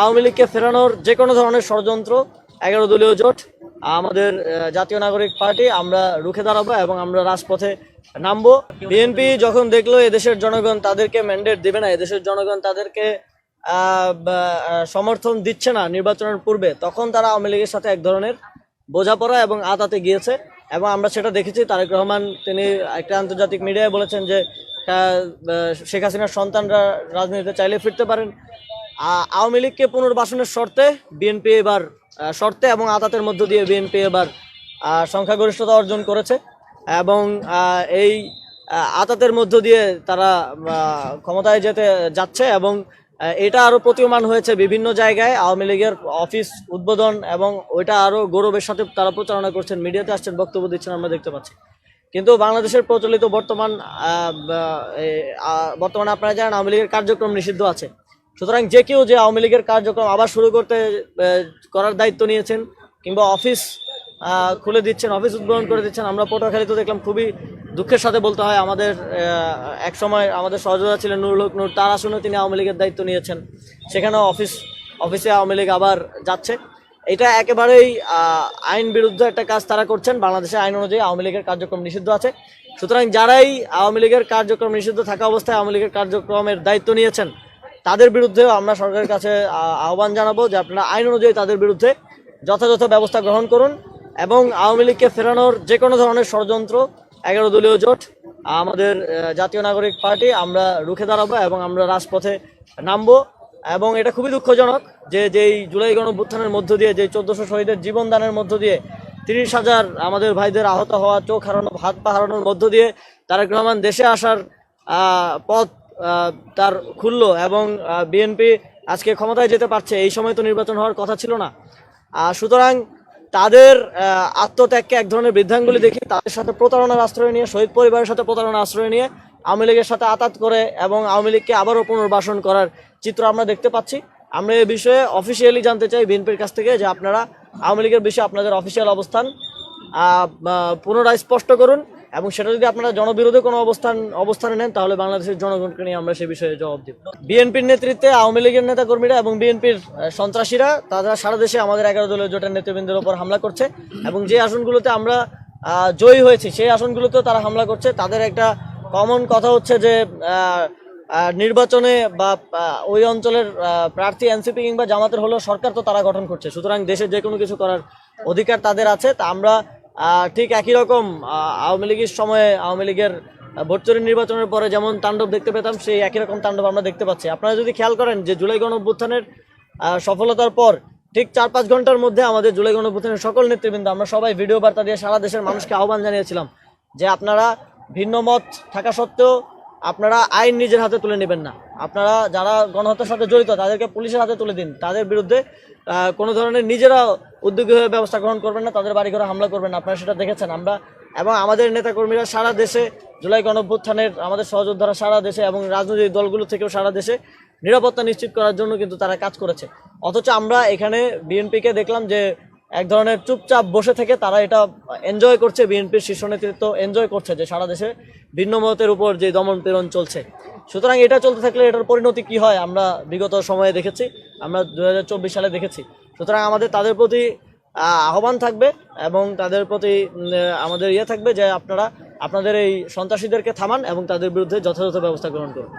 আওয়ামী লীগকে ফেরানোর যে কোনো ধরনের ষড়যন্ত্র, এগারো দলীয় জোট, আমাদের জাতীয় নাগরিক পার্টি, আমরা রুখে দাঁড়াবো এবং আমরা রাজপথে নামবো। বিএনপি যখন দেখল এদেশের জনগণ তাদেরকে ম্যান্ডেট দেবে না, এদেশের জনগণ তাদেরকে সমর্থন দিচ্ছে না নির্বাচনের পূর্বে, তখন তারা আওয়ামী লীগের সাথে এক ধরনের বোঝাপড়া এবং আতাতে গিয়েছে এবং আমরা সেটা দেখেছি। তারেক রহমান, তিনি একটা আন্তর্জাতিক মিডিয়ায় বলেছেন যে শেখ হাসিনার সন্তানরা রাজনীতিতে চাইলে ফিরতে পারেন। আওয়ামী লীগকে পুনর্বাসনের শর্তে বিএনপি এবার শর্তে এবং আতাতের মধ্য দিয়ে বিএনপি এবার সংখ্যাগরিষ্ঠতা অর্জন করেছে এবং এই আতাতের মধ্য দিয়ে তারা ক্ষমতায় যেতে যাচ্ছে এবং এটা আরও প্রতীয়মান হয়েছে বিভিন্ন জায়গায়। আওয়ামী লীগের অফিস উদ্বোধন এবং ওইটা আরও গৌরবের সাথে তারা প্রচারণা করছেন। মিডিয়াতে আসছেন, বক্তব্য দিচ্ছেন, আমরা দেখতে পাচ্ছি। কিন্তু বাংলাদেশের প্রচলিত বর্তমান বর্তমানে আপনারা জানেন, আওয়ামী লীগের কার্যক্রম নিষিদ্ধ আছে। সুতরাং যে কেউ যে আওয়ামী লীগের কার্যক্রম আবার শুরু করতে করার দায়িত্ব নিয়েছেন কিংবা অফিস খুলে দিচ্ছেন, অফিস উদ্বোধন করে দিচ্ছেন, আমরা পটুয়াখালীতে দেখলাম খুবই দুঃখের সাথে বলতে হয়, আমাদের এক সময় আমাদের সহযোগিতা ছিলেন নুরুল হক নূর, তার আসনে তিনি আওয়ামী লীগের দায়িত্ব নিয়েছেন। সেখানেও অফিস, অফিসে আওয়ামী লীগ আবার যাচ্ছে। এটা একেবারেই আইন বিরুদ্ধ একটা কাজ তারা করছেন, বাংলাদেশের আইন অনুযায়ী আওয়ামী লীগের কার্যক্রম নিষিদ্ধ আছে। সুতরাং যারাই আওয়ামী লীগের কার্যক্রম নিষিদ্ধ থাকা অবস্থায় আওয়ামী লীগের কার্যক্রমের দায়িত্ব নিয়েছেন তাদের বিরুদ্ধেও আমরা সরকারের কাছে আহ্বান জানাব যে আপনারা আইন অনুযায়ী তাদের বিরুদ্ধে যথাযথ ব্যবস্থা গ্রহণ করুন এবং আওয়ামী লীগকে ফেরানোর যে কোনো ধরনের ষড়যন্ত্র, এগারো দলীয় জোট, আমাদের জাতীয় নাগরিক পার্টি, আমরা রুখে দাঁড়াবো এবং আমরা রাজপথে নামবো এবং এটা খুবই দুঃখজনক যে যেই জুলাই গণভ্যুত্থানের মধ্য দিয়ে যে চোদ্দশো শহীদের জীবন দানের মধ্য দিয়ে তিরিশ হাজার আমাদের ভাইদের আহত হওয়া, চোখ হারানো, হাত পা হারানোর মধ্য দিয়ে তারেক রহমান দেশে আসার পথ তার খুললো এবং বিএনপি আজকে ক্ষমতায় যেতে পারছে। এই সময় তো নির্বাচন হওয়ার কথা ছিল না। সুতরাং তাদের আত্মত্যাগকে এক ধরনের বৃদ্ধাঙ্গুলি দেখি তাদের সাথে প্রতারণার আশ্রয় নিয়ে, শহীদ পরিবারের সাথে প্রতারণার আশ্রয় নিয়ে আওয়ামী লীগের সাথে আতাত করে এবং আওয়ামী লীগকে আবারও পুনর্বাসন করার চিত্র আমরা দেখতে পাচ্ছি। আমরা এই বিষয়ে অফিসিয়ালি জানতে চাই বিএনপির কাছ থেকে যে আপনারা আওয়ামী লীগের বিষয়ে আপনাদের অফিসিয়াল অবস্থান পুনরায় স্পষ্ট করুন। এবং সেটা যদি আপনারা জনবিরোধী কোনো অবস্থান, অবস্থানে নেন, তাহলে বাংলাদেশের জনগণকে নিয়ে আমরা সে বিষয়ে জবাব দিব। বিএনপির নেতৃত্বে আওয়ামী লীগের নেতাকর্মীরা এবং বিএনপির সন্ত্রাসীরা, তারা সারা দেশে আমাদের এগারো দলীয় জোটের নেতৃবৃন্দের ওপর হামলা করছে এবং যে আসনগুলোতে আমরা জয়ী হয়েছি, সেই আসনগুলোতেও তারা হামলা করছে। তাদের একটা কমন কথা হচ্ছে যে নির্বাচনে বা ওই অঞ্চলের প্রার্থী, এনসিপি কিংবা জামাতের হলেও সরকার তো তারা গঠন করছে। সুতরাং দেশে যে কোনো কিছু করার অধিকার তাদের আছে। তা আমরা ঠিক একই রকম আওয়ামী লীগের সময়ে আওয়ামী লীগের আহ, ভোট চুরি নির্বাচনের পরে যেমন তাণ্ডব দেখতে পেতাম সেই একই রকম তাণ্ডব আমরা দেখতে পাচ্ছি। আপনারা যদি খেয়াল করেন যে জুলাই গণ অভ্যুত্থানের সফলতার পর ঠিক চার পাঁচ ঘণ্টার মধ্যে আমাদের জুলাই গণ অভ্যুত্থানের সকল নেতৃবৃন্দ আমরা সবাই ভিডিও বার্তা দিয়ে সারা দেশের মানুষকে আহ্বান জানিয়েছিলাম যে আপনারা ভিন্ন মত থাকা সত্ত্বেও আপনারা আইন নিজের হাতে তুলে নেবেন না। আপনারা যারা গণহত্যার সাথে জড়িত তাদেরকে পুলিশের হাতে তুলে দিন। তাদের বিরুদ্ধে কোনো ধরনের নিজেরা উদ্যোগী হয়ে ব্যবস্থা গ্রহণ করবেন না, তাদের বাড়ি ঘরে হামলা করবেন আপনারা সেটা দেখেছেন আমরা। এবং আমাদের নেতাকর্মীরা সারা দেশে, জুলাই গণভ্যুত্থানের আমাদের সহযোদ্ধারা সারা দেশে এবং রাজনৈতিক দলগুলো থেকেও সারা দেশে নিরাপত্তা নিশ্চিত করার জন্য কিন্তু তারা কাজ করেছে। অথচ আমরা এখানে বিএনপিকে দেখলাম যে এক ধরনের চুপচাপ বসে থেকে তারা এটা এনজয় করছে, বিএনপির শীর্ষ নেতৃত্ব এনজয় করছে যে সারা দেশে ভিন্ন মতের উপর যে দমন পীড়ন চলছে। সুতরাং এটা চলতে থাকলে এটার পরিণতি কি হয় আমরা বিগত সময়ে দেখেছি, আমরা দু হাজার চব্বিশ সালে দেখেছি। সুতরাং আমাদের তাদের প্রতি আহ্বান থাকবে এবং তাদের প্রতি আমাদের ইয়ে থাকবে যে আপনারা, আপনাদের এই সন্ত্রাসীদেরকে থামান এবং তাদের বিরুদ্ধে যথাযথ ব্যবস্থা গ্রহণ করুন।